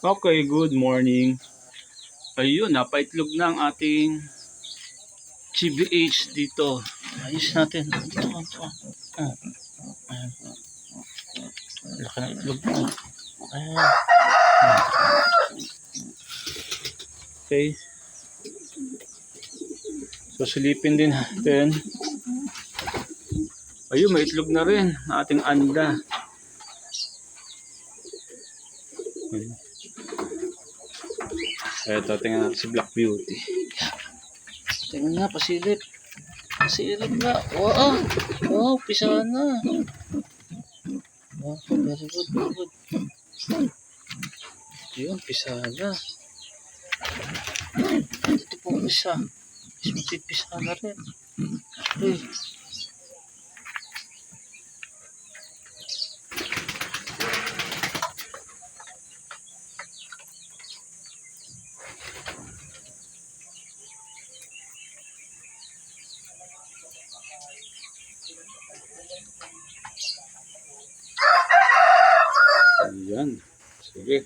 Okay, good morning. Ayun, napaitlog na ang ating GBH dito. Ayos natin. Ito, ito. Ayan. Laki ng itlog. Okay. So, silipin din natin. Ayun, may itlog na rin. Ating anda. Ayun. Eto, tingnan natin si Black Beauty. Tingnan nga, pasilip. Pasilip nga. Wow! Wow, pisa na. Wow, very good, very good. Yun, pisa na. Ito pong isa. Is pisa na rin. Okay. Ayan. Sige.